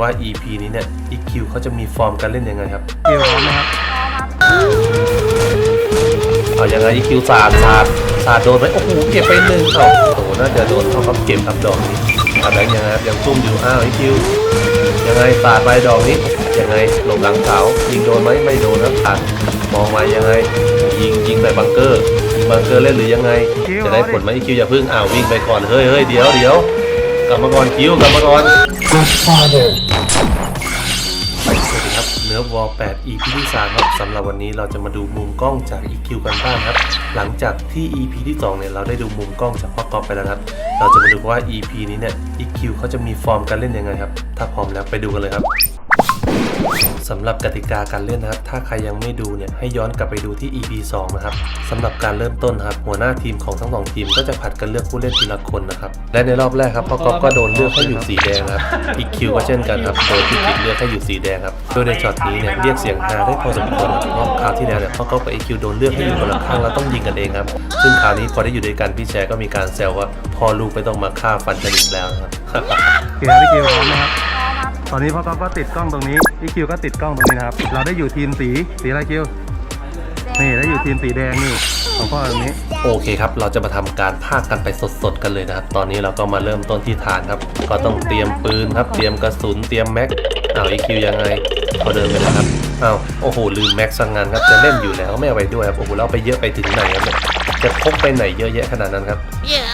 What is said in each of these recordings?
ว่า EP นี้เนี่ย EQ เขาจะมีฟอร์มการเล่นยังไงครับคิวพร้อมไหมครับเอายังไง EQ สาดสาดสาดโดนไหมโอ้โหเก็บไปหนึ่งเอาโอ้โหน่าจะโดนเขาครับเก็บครับดอกนี้เอาแบงค์ยังไงครับยังซุ่มอยู่อ้าว EQ ยังไงสาดไปดอกนี้ยังไงหลบหลังเขายิงโดนไหมไม่โดนครับตัดมองมายังไง ยิงยิงใส่บังเกอร์ยิงบังเกอร์เล่นหรือยังไง จะได้ผลไหม EQ อย่าเพึ่งอ้าววิ่งไปก่อนเฮ้ยเฮ้ยเดี๋ยวเดี๋ยวกลับมาก่อนคิวกลับมาก่อน Godfather. สวัสดีครับเนื้อวอล8 EP ที่3ครับสำหรับวันนี้เราจะมาดูมุมกล้องจาก EQ กันบ้างครับ หลังจากที่ EP ที่2เนี่ยเราได้ดูมุมกล้องจากพ่อกอฟไปแล้วครับ เราจะมาดูว่า EP นี้เนี่ย EQ เขาจะมีฟอร์มการเล่นยังไงครับ ถ้าพร้อมแล้วไปดูกันเลยครับ สำหรับกติกาการเล่นนะครับ ถ้าใครยังไม่ดูเนี่ยให้ย้อนกลับไปดูที่ EP 2 นะครับสำหรับการเริ่มต้นครับหัวหน้าทีมของทั้งสองทีมก็จะผัดกันเลือกผู้เล่นทีละคนนะครับและในรอบแรกครับพ่อกอฟก็โดนเลือกให้อยู่สีแดงครับ EQ ก็เช่นกันครับโดยที่กิจเลือกให้อยู่สีแดงครับโดยในช็อตนี้เนี่ยเรียกเสียงฮาได้พอสมควรรับเพราะคราวที่แล้วเนี่ยพ่อกอฟกับ EQ โดนเลือกให้อยู่คนละข้างแล้วต้องยิงกันเองครับซึ่งคราวนี้พอได้อยู่ด้วยกันพี่แชร์ก็มีการแซวว่าพ่อลูกไม่ต้องมาฆ่าฟันกันอีกแล้วนะครับเกียร์พี่คิวพร้อมไหมครับ ตอนนี้พ่อก๊อฟก็ติดกล้องตรงนี้พี่คิวก็ติดกล้องตรงนี้นะครับ เราได้อยู่ทีมสีสีอะไรคิว นี่ได้อยู่ทีมสีแดงนี่ของพ่อตรงนี้ โอเคครับ เราจะมาทำการพากกันไปสดๆกันเลยนะครับ ตอนนี้เราก็มาเริ่มต้นที่ฐานครับ ก็ต้องเตรียมปืนครับ เตรียมกระสุน เตรียมแม็ก อ้าวอีคิวยังไงเขาเดินไปแล้วครับ อ้าว โอ้โห ลืมแม็กซ์ซะงานครับ จะเล่นอยู่แล้วไม่เอาไปด้วยครับ โอ้โหแล้วเอาไปเยอะไปถึงไหนครับเนี่ยจะพกไปไหนเยอะแยะขนาดนั้นครับ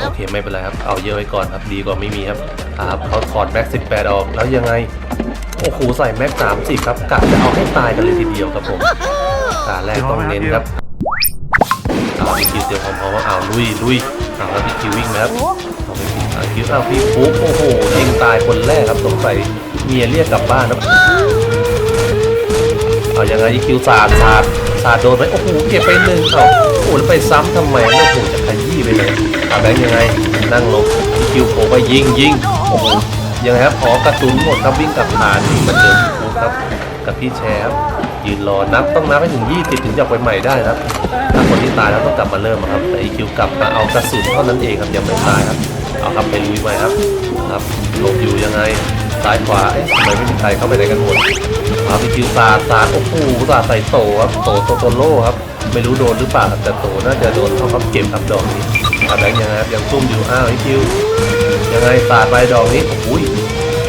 โอเคไม่เป็นไรครับ เอาเยอะไว้ก่อนครับ ดีกว่าไม่มีครับ อ่าครับเขาถอดแม็กซ์18 ออก แล้วยังไง โอ้โหใส่แม็กซ์30ครับกะจะเอาให้ตายกันเลยทีเดียวครับผมตาแรกต้องเน้นครับเอาพี่คิวเตรียมพร้อมๆว่าเอาลุยลุยเอาแล้วพี่คิววิ่งนะครับเอาพี่คิวเอาคิวเอาพี่ฟุ๊กโอ้โหยิงตายคนแรกครับสงสัยเมียเรียกกลับบ้านครับเอายังไงพี่คิวสาดสาดสาดโดนไหมโอ้โหเก็บไปหนึ่งเอาโอ้โหแล้วไปซ้ำทำไมโอ้โหจะขยี้ไปเลยเอาแบงค์ยังไงนั่งลงพี่คิวโผล่ไปยิงยิงโอ้โห ยังไงครับอ๋อกระสุนหมดครับวิ่งกลับฐานนี่มาเจอพี่ฟุ๊กครับกับพี่แชร์ครับยืนรอนับต้องนับให้ถึง 20 ถึงจะไปใหม่ได้ครับ ถ้าคนที่ตายแล้วต้องกลับมาเริ่มครับแต่อีคิวกลับมาเอากระสุนเท่านั้นเองครับยังไม่ตายครับเอาครับไปลุยใหม่ครับครับหลบอยู่ยังไงซ้ายขวาเอ๊ะทำไมไม่มีใครเข้าไปไหนกันหมดเอาอีคิวสาดสาโอ้โหสาใส่โตครับโตโตโตโล่ครับไม่รู้โดนหรือเปล่าแต่โตน่าจะโดนเขาครับเก็บครับดอกนี้อาแบงค์ยังไงครับยังซุ่มอยู่อ้าวอีคิว ยังไงสาดไปดอกนี้โอ้โห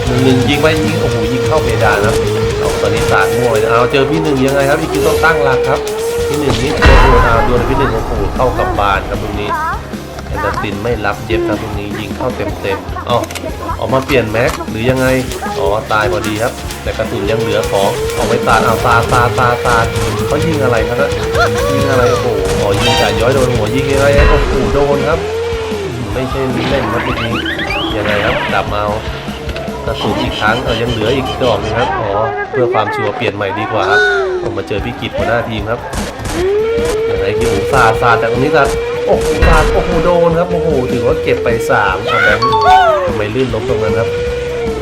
หนึ่งหนึ่งยิงไปยิงโอ้โหยิงเข้าเพดานครับเอาตอนนี้สาดมั่วเลยเอาเจอพี่หนึ่งยังไงครับอีคิวต้องตั้งหลักครับพี่หนึ่งนี่โดนโดนอาโดนพี่หนึ่งโอ้โหเข้ากับบานครับตรงนี้แอนดาตินไม่รับเย็บครับตรงนี้ยิงเข้าเต็มเต็มอ๋อออกมาเปลี่ยนแม็กหรือยังไงอ๋อตายพอดีครับ แต่กระสุนยังเหลือของออกไปตาดเอาตาตาตาตาเขายิงอะไรครับนะยิงอะไรโอ้โหอ๋อยิงจ่าย้อยโดนหัวยิงยังไงโอ้โหโดนครับ ไม่ใช่เล่นครับเมื่อกี้ ยังไงครับดับมาเอากระสุนอีกครั้งเออยังเหลืออีกดอกนึงครับอ๋อเพื่อความชัวร์เปลี่ยนใหม่ดีกว่าครับผมมาเจอพี่กิตหัวหน้าทีมครับอย่างไรที่หูสาดสาดจากตรงนี้สาดโอ้โหสาดโอ้โหโดนครับโอ้โหถือว่าเก็บไปสามครับแบงค์ทำไมลื่นล้มตรงนั้นครับ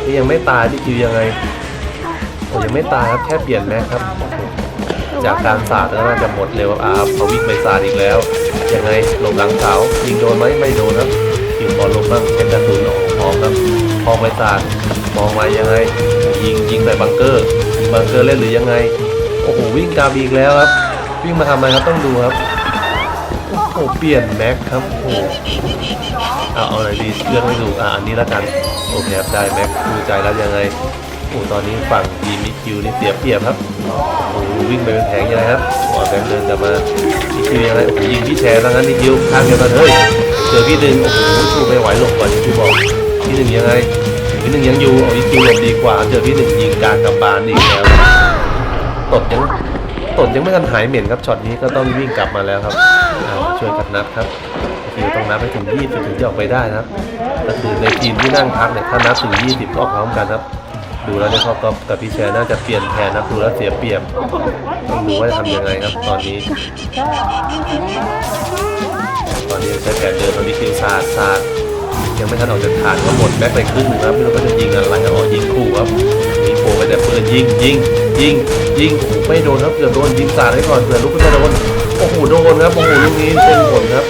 นี่ยังไม่ตายพี่คิวยังไงโอ้ยังไม่ตายครับแค่เปลี่ยนแม็กครับจากการสาดก็น่าจะหมดเร็วอ่ารับเขาวิ่งไปสาดอีกแล้วยังไงลบหลังเขายิงโดนไหมไม่โดนครับคิวบอลลงบ้างเช็คกระสุนออก ครับพอไปสาดมองมายังไง ยิงยิงใส่บังเกอร์ยิงบังเกอร์เล่นหรือยังไง โอ้โหวิ่งกลับอีกแล้วครับ วิ่งมาทำอะไรครับต้องดูครับโอ้โหเปลี่ยนแม็กครับโอ้โหเอาอะไรดีเลือกไม่ถูกอะอันนี้ละกันโอเคครับได้แม็กดูใจแล้วยังไงโอ้ตอนนี้ฝั่งทีมิคิวนี่เสียเปรียบครับโอ้โหวิ่งไปเป็นแผงยังไงครับโอ้แบงค์เดินกลับมามิคิวยังไงโอ้โหยิงพี่แชร์แล้วงั้นมิคิวข้างเดียวกันเฮ้ยเจอพี่หนึ่งโอ้โหสู้ไม่ไหวหลบก่อนพี่บอก พี่หนึ่งยังไงพี่หนึ่งยังอยู่เอามิคิวหลบดีกว่าเจอพี่หนึ่งยิงกลางกับบานอีกแล้วตดยังตดยังไม่ทันหายเหม็นครับช็อตนี้ก็ต้องวิ่งกลับมาแล้วครับช่วยกันนับครับคิวต้องนับให้ถึง20ถึงจะออกไปได้นะครับก็คือในทีมที่นั่งพักเนี่ยถ้านับถึง 20 ก็ออกพร้อมกันครับ ดูแล้วเนี่ยเขาก็กับพี่แชร์น่าจะเปลี่ยนแผนนะดูแล้วเสียเปรียบต้องดูว่าจะทำยังไงครับ ตอนนี้ ตอนนี้ใช้แผนเดิมตอนนี้คิวซาดซาด ยังไม่ทันออกจากฐานก็หมดแม็กไปครึ่งหนึงครับไม่รู้ว่าจะยิงอะไรครับอ๋อยิงคู่ครับยิงโผล่ไปแต่ปืนยิงยิงยิงยิงไม่โดนครับเกือบโดนยิงสาดไว้ก่อนเผื่อลุกขึ้นมาโดนโอ้โหโดนครับโอ้โหลูกนี้เป็นผลครับ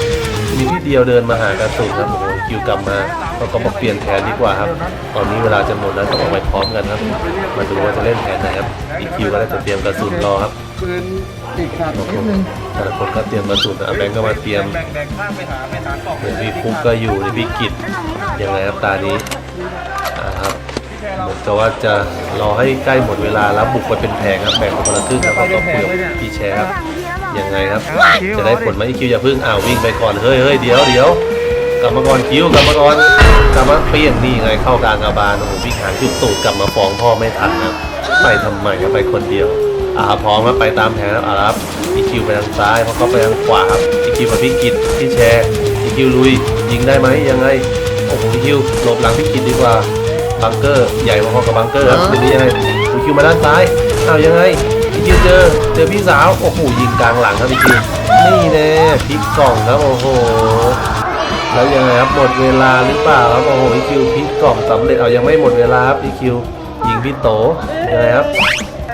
มีที่เดียวเดินมาหากระสุนครับโอ้โหคิวกลับมาเราก็มาเปลี่ยนแผนดีกว่าครับ ตอนนี้เวลาจะหมดแล้วต้องออกไปพร้อมกันครับ มาดูว่าจะเล่นแผนไหนครับอีคิวก็ได้จะเตรียมกระสุนรอครับ ปืนติดขัดนิดนึงแต่ละคนก็เตรียมกระสุนนะแบงก์ก็มาเตรียมแบ่งแบ่งข้างไปหาไปหากล่องเดี๋ยวพี่ฟุกก็อยู่เดี๋ยวพี่กิจยังไงครับตานี้อ่าครับเหมือนกับว่าจะรอให้ใกล้หมดเวลาแล้วบุกไปเป็นแผงครับแบ่งเป็นคนละครึ่งครับแล้วก็คุยกับพี่แชร์ครับยังไงครับ จะได้ผลไหมอีคิวอย่าเพิ่งอ้าววิ่งไปก่อนเฮ้ยเฮ้ยเดี๋ยวเดี๋ยวกลับมาก่อนคิวกลับมาก่อนกลับมาเปรี้ยงนี่ไงเข้ากลางอาบานโอ้โหพี่หางจุดตูดกลับมาฟ้องพ่อไม่ทันครับไปทำไมครับไปคนเดียว อ่าพร้อมครับไปตามแผนแล้วอ่าครับอีคิวไปทางซ้ายเพราะเขาไปทางขวาครับอีคิวกับพี่กิจพี่แชร์อีคิวลุยยิงได้ไหมยังไงโอ้โหอีคิวหลบหลังพี่กิจดีกว่าบังเกอร์ใหญ่พอๆกับบังเกอร์ครับทีนี้ยังไงอีคิวมาด้านซ้ายอ้าวยังไงอีคิวเจอเจอพี่สาวโอ้โหยิงกลางหลังครับอีคิวนี่แน่พลิกกล่องครับโอ้โหแล้วยังไงครับหมดเวลาหรือเปล่าครับโอ้โหพี่คิวพลิกกล่องสำเร็จเอายังไม่หมดเวลาครับพี่คิวยิงพี่โตยังไงครับ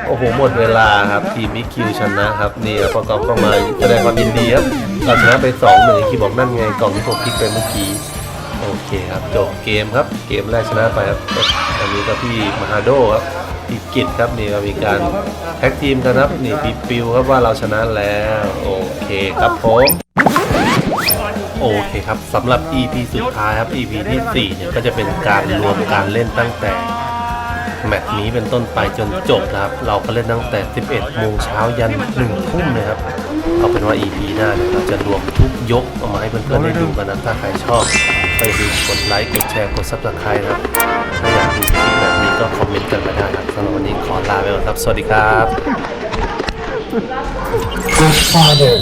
โอ้โหหมดเวลาครับทีมพี่คิวชนะครับนี่ครับประกอบก็มาแสดงความยินดีครับเราชนะไปสองหนึ่งคิวบอกนั่นไงกล่องที่ผมพลิกไปเมื่อกี้โอเคครับจบเกมครับเกมแรกชนะไปครับอันนี้ก็พี่มาฮาโดครับพี่กิตครับนี่ก็มีการแท็กทีมกันครับนี่พี่ปิวครับว่าเราชนะแล้วโอเคครับผมโอเคครับสำหรับ EP สุดท้ายครับ EP ที่4เนี่ยก็จะเป็นการรวมการเล่นตั้งแต่ แมตช์นี้เป็นต้นไปจนจบนะครับ เราก็เล่นตั้งแต่ 11 โมงเช้ายัน 1 ทุ่มเลยครับ เอาเป็นว่า EP หน้าเนี่ยเราจะรวมทุกยกเอามาให้เพื่อนๆได้ดูกันนะ ถ้าใครชอบ ไปดูกดไลค์ กดแชร์ กด Subscribe นะครับ ถ้าอยากดูคลิปแบบนี้ก็คอมเมนต์กันมาได้ครับสำหรับวันนี้ขอลาไปก่อนครับ สวัสดีครับ Godfather